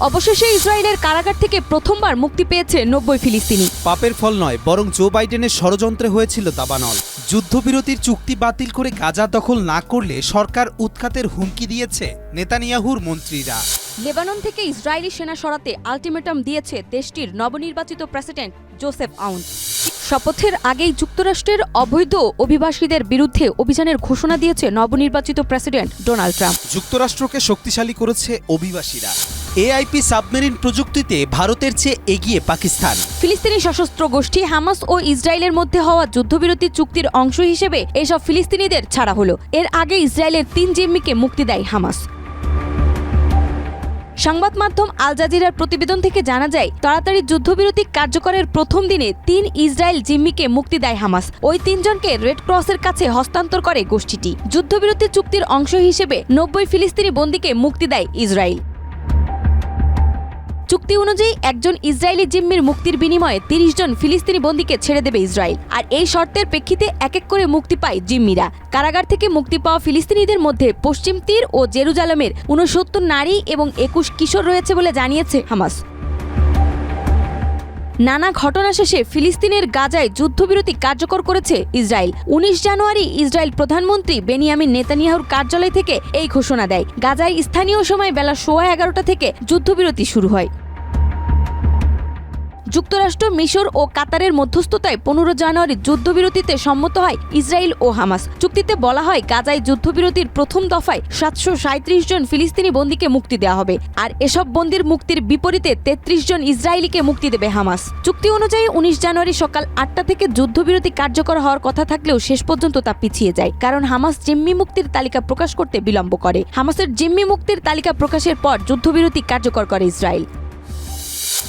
অবশেষে ইসরায়েলের কারাগার থেকে প্রথমবার মুক্তি পেয়েছে নব্বই ফিলিস্তিনি। পাপের ফল নয় বরং জো বাইডেনের ষড়যন্ত্রে হয়েছিল দাবানল। যুদ্ধবিরতির চুক্তি বাতিল করে গাজা দখল না করলে সরকার উৎখাতের হুমকি দিয়েছে নেতানিয়াহুর মন্ত্রীরা। লেবানন থেকে ইসরায়েলি সেনা সরাতে আলটিমেটাম দিয়েছে দেশটির নবনির্বাচিত প্রেসিডেন্ট জোসেফ আউন। শপথের আগেই যুক্তরাষ্ট্রের অবৈধ অভিবাসীদের বিরুদ্ধে অভিযানের ঘোষণা দিয়েছে নবনির্বাচিত প্রেসিডেন্ট ডোনাল্ড ট্রাম্প। যুক্তরাষ্ট্রকে শক্তিশালী করেছে অভিবাসীরা। এআইপি সাবমেরিন প্রযুক্তিতে ভারতের চেয়ে এগিয়ে পাকিস্তান। ফিলিস্তিনি সশস্ত্র গোষ্ঠী হামাস ও ইসরায়েলের মধ্যে হওয়া যুদ্ধবিরতি চুক্তির অংশ হিসেবে এসব ফিলিস্তিনিদের ছাড়া হলো। এর আগে ইসরায়েলের তিন জিম্মিকে মুক্তি দেয় হামাস। সংবাদ মাধ্যম আল জাজিরার প্রতিবেদন থেকে জানা যায়, তাড়াতাড়ি যুদ্ধবিরতি কার্যকরের প্রথম দিনে তিন ইসরায়েল জিম্মিকে মুক্তি দেয় হামাস। ওই তিনজনকে রেড ক্রসের কাছে হস্তান্তর করে গোষ্ঠীটি। যুদ্ধবিরতি চুক্তির অংশ হিসেবে নব্বই ফিলিস্তিনি বন্দীকে মুক্তি দেয় ইসরায়েল। চুক্তি অনুযায়ী একজন ইসরায়েলি জিম্মির মুক্তির বিনিময়ে তিরিশ জন ফিলিস্তিনি বন্দীকে ছেড়ে দেবে ইসরায়েল। আর এই শর্তের প্রেক্ষিতে এক এক করে মুক্তি পায় জিম্মিরা। কারাগার থেকে মুক্তি পাওয়া ফিলিস্তিনিদের মধ্যে পশ্চিম তীর ও জেরুজালেমের উনসত্তর নারী এবং একুশ কিশোর রয়েছে বলে জানিয়েছে হামাস। নানা ঘটনা শেষে ফিলিস্তিনের গাজায় যুদ্ধবিরতি কার্যকর করেছে ইসরায়েল। উনিশ জানুয়ারি ইসরায়েল প্রধানমন্ত্রী বেনিয়ামিন নেতানিয়াহুর কার্যালয় থেকে এই ঘোষণা দেয়। গাজায় স্থানীয় সময় বেলা সোয়া এগারোটা থেকে যুদ্ধবিরতি শুরু হয়। যুক্তরাষ্ট্র, মিশর ও কাতারের মধ্যস্থতায় পনেরো জানুয়ারি যুদ্ধবিরতিতে সম্মত হয় ইসরায়েল ও হামাস। চুক্তিতে বলা হয়, গাজায় যুদ্ধবিরতির প্রথম দফায় সাতশো জন ফিলিস্তিনি বন্দীকে মুক্তি দেওয়া হবে আর এসব বন্দির মুক্তির বিপরীতে তেত্রিশ জন ইসরায়েলিকে মুক্তি দেবে হামাস। চুক্তি অনুযায়ী উনিশ জানুয়ারি সকাল আটটা থেকে যুদ্ধবিরতি কার্যকর হওয়ার কথা থাকলেও শেষ পর্যন্ত তা পিছিয়ে যায়, কারণ হামাস জিম্মি মুক্তির তালিকা প্রকাশ করতে বিলম্ব করে। হামাসের জিম্মি মুক্তির তালিকা প্রকাশের পর যুদ্ধবিরতি কার্যকর করে ইসরায়েল।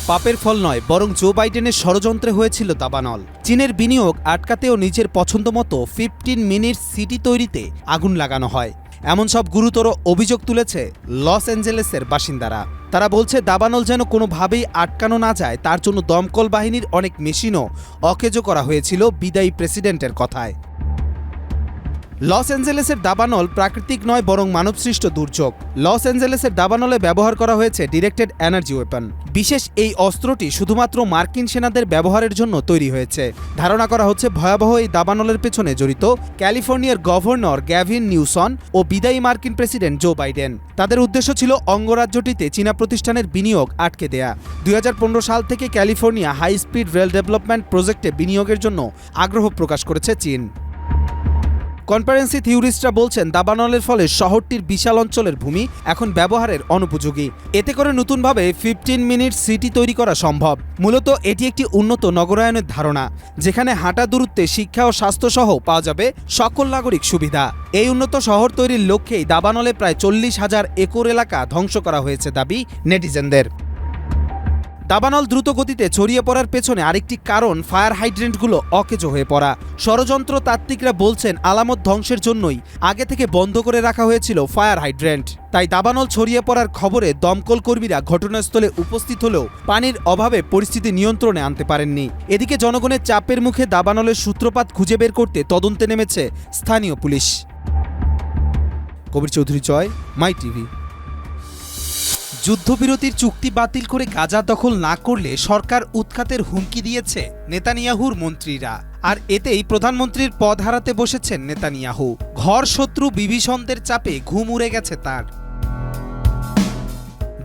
পাপের ফল নয়, বরং জো বাইডেনের ষড়যন্ত্রে হয়েছিল দাবানল। চীনের বিনিয়োগ আটকাতেও নিজের পছন্দ মতো ফিফটিন মিনিট সিটি তৈরিতে আগুন লাগানো হয়। এমন সব গুরুতর অভিযোগ তুলেছে লস অ্যাঞ্জেলেসের বাসিন্দারা। তারা বলছে, দাবানল যেন কোনোভাবেই আটকানো না যায়, তার জন্য দমকল বাহিনীর অনেক মেশিনও অকেজো করা হয়েছিল বিদায়ী প্রেসিডেন্টের কথায়। লস অ্যাঞ্জেলেসের দাবানল প্রাকৃতিক নয়, বরং মানবসৃষ্ট দুর্যোগ। লস অ্যাঞ্জেলেসের দাবানলে ব্যবহার করা হয়েছে ডিরেক্টেড এনার্জি ওয়েপন। বিশেষ এই অস্ত্রটি শুধুমাত্র মার্কিন সেনাদের ব্যবহারের জন্য তৈরি হয়েছে। ধারণা করা হচ্ছে ভয়াবহ এই দাবানলের পেছনে জড়িত ক্যালিফোর্নিয়ার গভর্নর গ্যাভিন নিউসন ও বিদায়ী মার্কিন প্রেসিডেন্ট জো বাইডেন। তাদের উদ্দেশ্য ছিল অঙ্গরাজ্যটিতে চীনা প্রতিষ্ঠানের বিনিয়োগ আটকে দেয়া। দুই হাজার পনেরো সাল থেকে California high speed rail development প্রজেক্টে বিনিয়োগের জন্য আগ্রহ প্রকাশ করেছে চীন। কনফারেন্সি থিওরিস্টরা বলছেন, দাবানলের ফলে শহরটির বিশাল অঞ্চলের ভূমি এখন ব্যবহারের অনুপযোগী। এতে করে নতুনভাবে ফিফটিন মিনিট সিটি তৈরি করা সম্ভব। মূলত এটি একটি উন্নত নগরায়নের ধারণা, যেখানে হাঁটা দূরত্বে শিক্ষা ও স্বাস্থ্যসহ পাওয়া যাবে সকল নাগরিক সুবিধা। এই উন্নত শহর তৈরির লক্ষ্যেই দাবানলে প্রায় চল্লিশ হাজার একর এলাকা ধ্বংস করা হয়েছে দাবি নেটিজেনদের। দাবানল দ্রুত গতিতে ছড়িয়ে পড়ার পেছনে আরেকটি কারণ ফায়ার হাইড্রেন্টগুলো অকেজো হয়ে পড়া। ষড়যন্ত্র তাত্ত্বিকরা বলছেন আলামত ধ্বংসের জন্যই আগে থেকে বন্ধ করে রাখা হয়েছিল ফায়ার হাইড্রেন্ট। তাই দাবানল ছড়িয়ে পড়ার খবরে দমকল কর্মীরা ঘটনাস্থলে উপস্থিত হলেও পানির অভাবে পরিস্থিতি নিয়ন্ত্রণে আনতে পারেননি। এদিকে জনগণের চাপের মুখে দাবানলের সূত্রপাত খুঁজে বের করতে তদন্তে নেমেছে স্থানীয় police. Kabir Chowdhury Joy, my TV. যুদ্ধবিরতির চুক্তি বাতিল করে গাজা দখল না করলে সরকার উৎখাতের হুমকি দিয়েছে নেতানিয়াহুর মন্ত্রীরা। আর এতেই প্রধানমন্ত্রীর পদ হারাতে বসেছেন নেতানিয়াহু। ঘর শত্রু বিভীষণদের চাপে ঘুম উড়ে গেছে তার।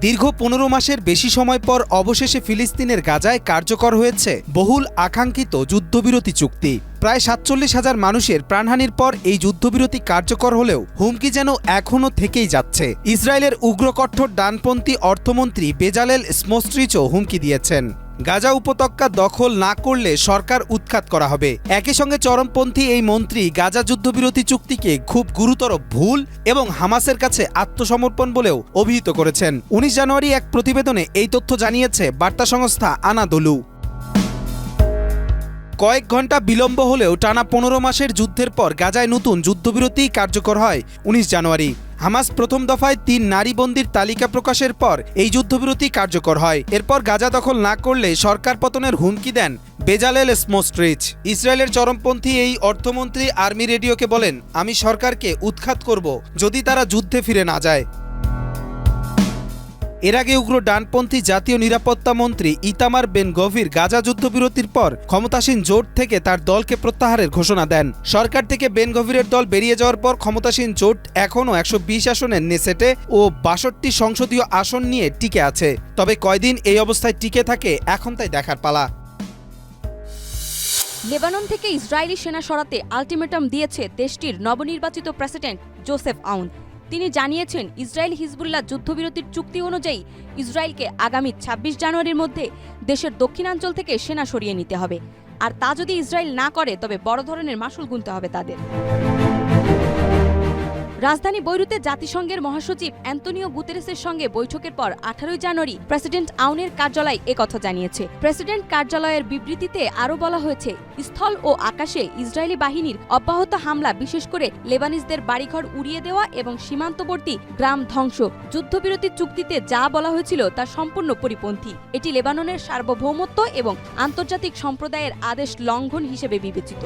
দীর্ঘ পনেরো মাসের বেশি সময় পর অবশেষে ফিলিস্তিনের গাজায় কার্যকর হয়েছে বহুল আকাঙ্ক্ষিত যুদ্ধবিরতি চুক্তি। প্রায় সাতচল্লিশ হাজার মানুষের প্রাণহানির পর এই যুদ্ধবিরতি কার্যকর হলেও হুমকি যেন এখনও থেকেই যাচ্ছে। ইসরায়েলের উগ্রকঠোর ডানপন্থী অর্থমন্ত্রী বেজালেল স্মোস্ট্রিচও হুমকি দিয়েছেন। গাজা উপত্যকা দখল না করলে সরকার উৎখাত করা হবে। একই সঙ্গে চরমপন্থী এই মন্ত্রী গাজা যুদ্ধবিরতি চুক্তিকে খুব গুরুতর ভুল এবং হামাসের কাছে আত্মসমর্পণ বলেও অভিহিত করেছেন। উনিশ জানুয়ারি এক প্রতিবেদনে এই তথ্য জানিয়েছে বার্তা সংস্থা আনাদলু। কয়েক ঘণ্টা বিলম্ব হলেও টানা পনেরো মাসের যুদ্ধের পর গাজায় নতুন যুদ্ধবিরতি কার্যকর হয় উনিশ জানুয়ারি। হামাস প্রথম দফায় তিন নারী বন্দির তালিকা প্রকাশের পর এই যুদ্ধবিরতি কার্যকর হয়। এরপর গাজা দখল না করলে সরকার পতনের হুমকি দেন বেজালেল স্মোস্ট্রিচ। ইসরায়েলের চরমপন্থী এই অর্থমন্ত্রী আর্মি রেডিওকে বলেন, আমি সরকারকে উৎখাত করব যদি তারা যুদ্ধে ফিরে না যায়। এর আগে উগ্র ডানপন্থী জাতীয় নিরাপত্তা মন্ত্রী ইতামার বেন গভীর গাজা যুদ্ধবিরতির পর ক্ষমতাসীন জোট থেকে তার দলকে প্রত্যাহারের ঘোষণা দেন। সরকার থেকে বেন গভীরের দল বেরিয়ে যাওয়ার পর ক্ষমতাসীন জোট এখনও একশো বিশ আসনের নেসেটে ও বাষট্টি সংসদীয় আসন নিয়ে টিকে আছে। তবে কয়দিন এই অবস্থায় টিকে থাকে এখন তাই দেখার পালা। লেবানন থেকে ইসরায়েলি সেনা সরাতে আলটিমেটাম দিয়েছে দেশটির নবনির্বাচিত প্রেসিডেন্ট জোসেফ আউন। তিনি জানিয়েছেন, ইসরায়েল হিজবুল্লাহ যুদ্ধবিরতির চুক্তি অনুযায়ী ইসরায়েলকে আগামী ২৬ জানুয়ারির মধ্যে দেশের দক্ষিণাঞ্চল থেকে সেনা সরিয়ে নিতে হবে। আর তা যদি ইসরায়েল না করে, তবে বড় ধরনের মাসুল গুনতে হবে তাদের। রাজধানী বৈরুতে জাতিসংঘের মহাসচিব অ্যান্তনিও গুতেরেসের সঙ্গে বৈঠকের পর আঠারোই জানুয়ারি প্রেসিডেন্ট আউনের কার্যালয় একথা জানিয়েছে। প্রেসিডেন্ট কার্যালয়ের বিবৃতিতে আরও বলা হয়েছে, স্থল ও আকাশে ইসরায়েলি বাহিনীর অব্যাহত হামলা, বিশেষ করে লেবানিজদের বাড়িঘর উড়িয়ে দেওয়া এবং সীমান্তবর্তী গ্রাম ধ্বংস, যুদ্ধবিরতি চুক্তিতে যা বলা হয়েছিল তা সম্পূর্ণ পরিপন্থী। এটি লেবাননের সার্বভৌমত্ব এবং আন্তর্জাতিক সম্প্রদায়ের আদেশ লঙ্ঘন হিসেবে বিবেচিত।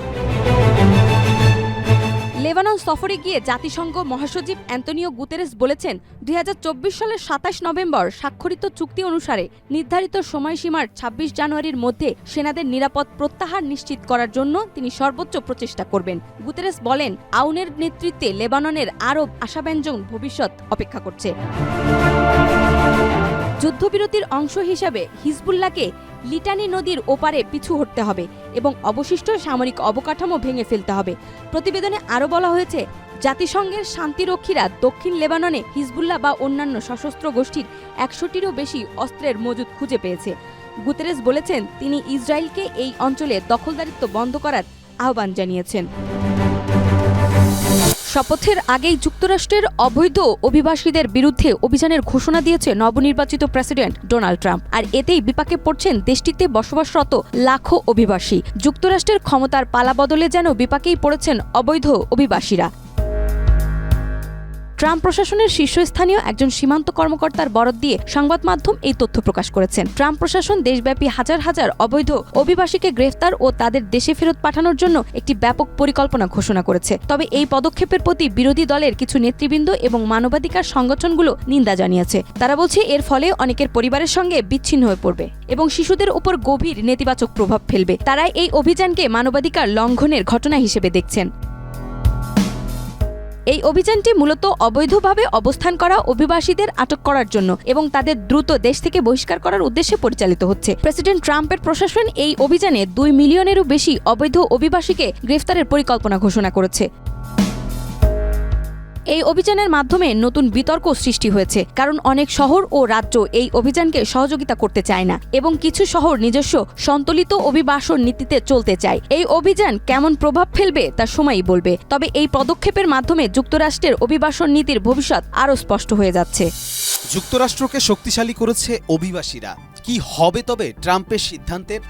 লেবানন সফরে গিয়ে জাতিসংঘ মহাসচিব অ্যান্তনিও গুতেরেস বলেছেন, দুই হাজার চব্বিশ সালের সাতাশ নভেম্বর স্বাক্ষরিত চুক্তি অনুসারে নির্ধারিত সময়সীমার ২৬ জানুয়ারির মধ্যে সেনাদের নিরাপদ প্রত্যাহার নিশ্চিত করার জন্য তিনি সর্বোচ্চ প্রচেষ্টা করবেন। গুতেরেস বলেন, আউনের নেতৃত্বে লেবাননের আরও আশাব্যঞ্জন ভবিষ্যৎ অপেক্ষা করছে। যুদ্ধবিরতির অংশ হিসাবে হিজবুল্লাহকে লিটানি নদীর ওপারে পিছু হটতে হবে এবং অবশিষ্ট সামরিক অবকাঠামো ভেঙে ফেলতে হবে। প্রতিবেদনে আরও বলা হয়েছে, জাতিসংঘের শান্তিরক্ষীরা দক্ষিণ লেবাননে হিজবুল্লাহ বা অন্যান্য সশস্ত্র গোষ্ঠীর একশোটিরও বেশি অস্ত্রের মজুদ খুঁজে পেয়েছে। গুতেরেস বলেছেন, তিনি ইসরায়েলকে এই অঞ্চলে দখলদারিত্ব বন্ধ করার আহ্বান জানিয়েছেন। শপথের আগেই যুক্তরাষ্ট্রের অবৈধ অভিবাসীদের বিরুদ্ধে অভিযানের ঘোষণা দিয়েছে নবনির্বাচিত প্রেসিডেন্ট ডোনাল্ড ট্রাম্প। আর এতেই বিপাকে পড়ছেন দেশটিতে বসবাসরত লাখো অভিবাসী। যুক্তরাষ্ট্রের ক্ষমতার পালা বদলে যেন বিপাকেই পড়েছেন অবৈধ অভিবাসীরা। ট্রাম্প প্রশাসনের শীর্ষস্থানীয় একজন সীমান্ত কর্মকর্তার বরাত দিয়ে সংবাদ মাধ্যম এই তথ্য প্রকাশ করেছেন। ট্রাম্প প্রশাসন দেশব্যাপী হাজার হাজার অবৈধ অভিবাসীকে গ্রেফতার ও তাদের দেশে ফেরত পাঠানোর জন্য একটি ব্যাপক পরিকল্পনা ঘোষণা করেছে। তবে এই পদক্ষেপের প্রতি বিরোধী দলের কিছু নেতৃবৃন্দ এবং মানবাধিকার সংগঠনগুলো নিন্দা জানিয়েছে। তারা বলছে, এর ফলে অনেকের পরিবারের সঙ্গে বিচ্ছিন্ন হয়ে পড়বে এবং শিশুদের উপর গভীর নেতিবাচক প্রভাব ফেলবে। তারা এই অভিযানকে মানবাধিকার লঙ্ঘনের ঘটনা হিসেবে দেখছেন। এই অভিযানটি মূলত অবৈধভাবে অবস্থান করা অভিবাসীদের আটক করার জন্য এবং তাদের দ্রুত দেশ থেকে বহিষ্কার করার উদ্দেশ্যে পরিচালিত হচ্ছে। প্রেসিডেন্ট ট্রাম্পের প্রশাসন এই অভিযানে দুই মিলিয়নেরও বেশি অবৈধ অভিবাসীকে গ্রেফতারের পরিকল্পনা ঘোষণা করেছে। এই অভিযানের মাধ্যমে নতুন বিতর্ক সৃষ্টি হয়েছে, কারণ অনেক শহর ও রাজ্য এই অভিযানকে সহযোগিতা করতে চায় না, এবং কিছু শহর নিজস্ব সন্তুলিত অভিবাসন নীতিতে চলতে চায়। এই অভিযান কেমন প্রভাব ফেলবে তা সময়ই বলবে, তবে এই পদক্ষেপের মাধ্যমে যুক্তরাষ্ট্রের অভিবাসন নীতির ভবিষ্যৎ আরও স্পষ্ট হয়ে যাচ্ছে। যুক্তরাষ্ট্রকে শক্তিশালী করেছে অভিবাসীরা। কি হবে তবে ট্রাম্পের সিদ্ধান্তের?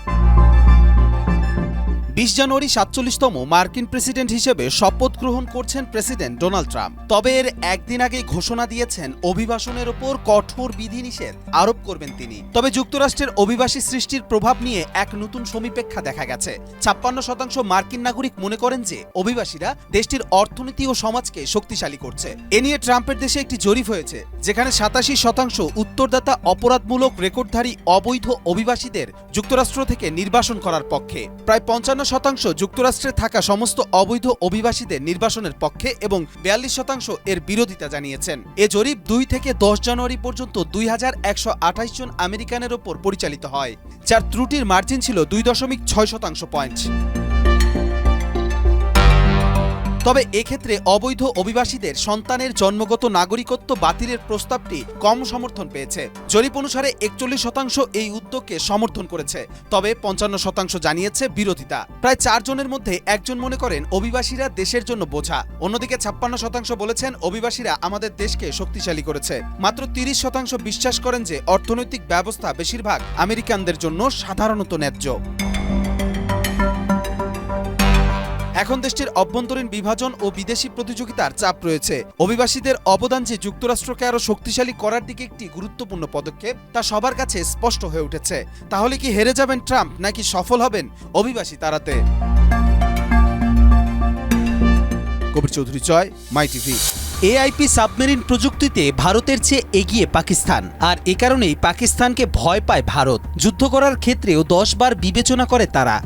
বিশ জানুয়ারি সাতচল্লিশতম মার্কিন প্রেসিডেন্ট হিসেবে শপথ গ্রহণ করছেন প্রেসিডেন্ট ডোনাল্ড ট্রাম্প। তবে এর একদিন আগেই ঘোষণা দিয়েছেন, অভিবাসনের ওপর কঠোর বিধিনিষেধ আরোপ করবেন তিনি। তবে যুক্তরাষ্ট্রের অভিবাসী সৃষ্টির প্রভাব নিয়ে এক নতুন সমীপেক্ষা দেখা গেছে। ছাপ্পান্ন শতাংশ মার্কিন নাগরিক মনে করেন যে অভিবাসীরা দেশটির অর্থনীতি ও সমাজকে শক্তিশালী করছে। এ নিয়ে ট্রাম্পের দেশে একটি জরিপ হয়েছে, যেখানে সাতাশি শতাংশ উত্তরদাতা অপরাধমূলক রেকর্ডধারী অবৈধ অভিবাসীদের যুক্তরাষ্ট্র থেকে নির্বাসন করার পক্ষে। প্রায় পঞ্চান্ন শতাংশ যুক্তরাষ্ট্রে থাকা সমস্ত অবৈধ অভিবাসীদের নির্বাসনের পক্ষে এবং বিয়াল্লিশ শতাংশ এর বিরোধিতা জানিয়েছেন। এ জরিপ দুই থেকে দশ জানুয়ারি পর্যন্ত দুই হাজার একশো আঠাশ জন আমেরিকানের ওপর পরিচালিত হয়, যার ত্রুটির মার্জিন ছিল দুই দশমিক ছয় শতাংশ পয়েন্ট। তবে এক্ষেত্রে অবৈধ অভিবাসীদের সন্তানের জন্মগত নাগরিকত্ব বাতিলের প্রস্তাবটি কম সমর্থন পেয়েছে। জরিপ অনুসারে একচল্লিশ শতাংশ এই উদ্যোগকে সমর্থন করেছে, তবে পঞ্চান্ন শতাংশ জানিয়েছে বিরোধিতা। প্রায় চারজনের মধ্যে একজন মনে করেন অভিবাসীরা দেশের জন্য বোঝা। অন্যদিকে ছাপ্পান্ন শতাংশ বলেছেন অভিবাসীরা আমাদের দেশকে শক্তিশালী করেছে। মাত্র তিরিশ শতাংশ বিশ্বাস করেন যে অর্থনৈতিক ব্যবস্থা বেশিরভাগ আমেরিকানদের জন্য সাধারণত ন্যায্য। এখন দেশটির অভ্যন্তরীণ বিভাজন ও বিদেশি প্রতিযোগিতার চাপ রয়েছে। অভিবাসীদের অবদান যে যুক্তরাষ্ট্রকে আরও শক্তিশালী করার দিকে একটি গুরুত্বপূর্ণ পদক্ষেপ, তা সবার কাছে স্পষ্ট হয়ে উঠেছে। তাহলে কি হেরে যাবেন ট্রাম্প, নাকি সফল হবেন অভিবাসী তাড়াতে Kabir Chowdhury Joy my TV. AIP submarine প্রযুক্তিতে ভারতের চেয়ে এগিয়ে পাকিস্তান, আর এ কারণেই পাকিস্তানকে ভয় পায় ভারত। যুদ্ধ করার ক্ষেত্রেও দশবার বিবেচনা করে তারা।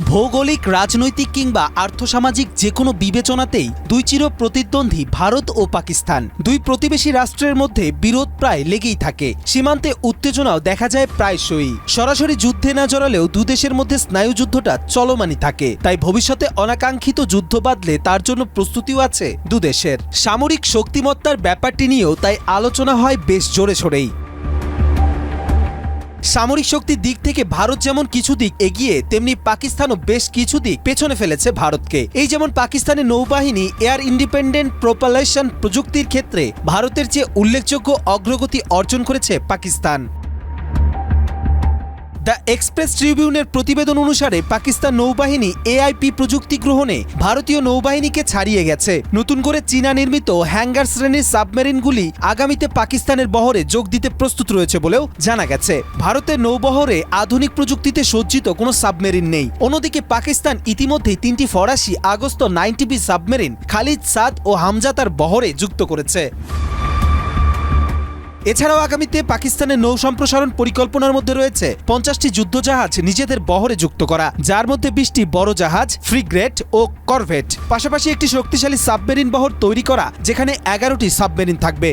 ভৌগোলিক, রাজনৈতিক কিংবা আর্থসামাজিক যে কোনো বিবেচনাতেই দুই চির প্রতিদ্বন্দ্বী ভারত ও পাকিস্তান। দুই প্রতিবেশী রাষ্ট্রের মধ্যে বিরোধ প্রায় লেগেই থাকে। সীমান্তে উত্তেজনাও দেখা যায় প্রায়শই। সরাসরি যুদ্ধে না জড়ালেও দুদেশের মধ্যে স্নায়ুযুদ্ধটা চলমানই থাকে। তাই ভবিষ্যতে অনাকাঙ্ক্ষিত যুদ্ধ বাদলে তার জন্য প্রস্তুতিও আছে দুদেশের সামরিক শক্তিমত্তার ব্যাপারটি নিয়েও তাই আলোচনা হয় বেশ জোরে সোরেই। সামরিক শক্তির দিক থেকে ভারত যেমন কিছু দিক এগিয়ে, তেমনি পাকিস্তানও বেশ কিছু দিক পেছনে ফেলেছে ভারতকে। এই যেমন পাকিস্তানের নৌবাহিনী, এয়ার ইন্ডিপেন্ডেন্ট প্রোপালেশন প্রযুক্তির ক্ষেত্রে ভারতের চেয়ে উল্লেখযোগ্য অগ্রগতি অর্জন করেছে পাকিস্তান। দ্য এক্সপ্রেস ট্রিবিউনের প্রতিবেদন অনুসারে পাকিস্তান নৌবাহিনী এআইপি প্রযুক্তি গ্রহণে ভারতীয় নৌবাহিনীকে ছাড়িয়ে গেছে। নতুন করে চীনা নির্মিত হ্যাঙ্গার শ্রেণির সাবমেরিনগুলি আগামীতে পাকিস্তানের বহরে যোগ দিতে প্রস্তুত রয়েছে বলেও জানা গেছে। ভারতের নৌবহরে আধুনিক প্রযুক্তিতে সজ্জিত কোনো সাবমেরিন নেই। অন্যদিকে পাকিস্তান ইতিমধ্যেই তিনটি ফরাসি Agosta ninety B submarine Khalid Saad ও হামজাতার বহরে যুক্ত করেছে। এছাড়াও আগামীতে পাকিস্তানের নৌ সম্প্রসারণ পরিকল্পনার মধ্যে রয়েছে পঞ্চাশটি যুদ্ধজাহাজ নিজেদের বহরে যুক্ত করা, যার মধ্যে বিশটি বড় জাহাজ ফ্রিগ্রেট ও করভেট। পাশাপাশি একটি শক্তিশালী সাবমেরিন বহর তৈরি করা, যেখানে এগারোটি সাবমেরিন থাকবে।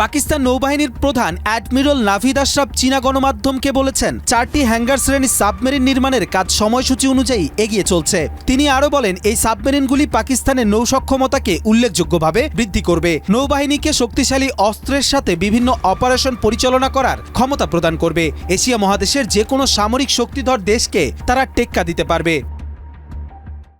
পাকিস্তান নৌবাহিনীর প্রধান অ্যাডমিরাল নাভিদ আশরাফ চীনা গণমাধ্যমকে বলেছেন, চারটি হ্যাঙ্গার শ্রেণির সাবমেরিন নির্মাণের কাজ সময়সূচি অনুযায়ী এগিয়ে চলছে। তিনি আরও বলেন, এই সাবমেরিনগুলি পাকিস্তানের নৌ সক্ষমতাকে উল্লেখযোগ্যভাবে বৃদ্ধি করবে। নৌবাহিনীকে শক্তিশালী অস্ত্রের সাথে বিভিন্ন অপারেশন পরিচালনা করার ক্ষমতা প্রদান করবে। এশিয়া মহাদেশের যে কোনো সামরিক শক্তিধর দেশকে তারা টেক্কা দিতে পারবে।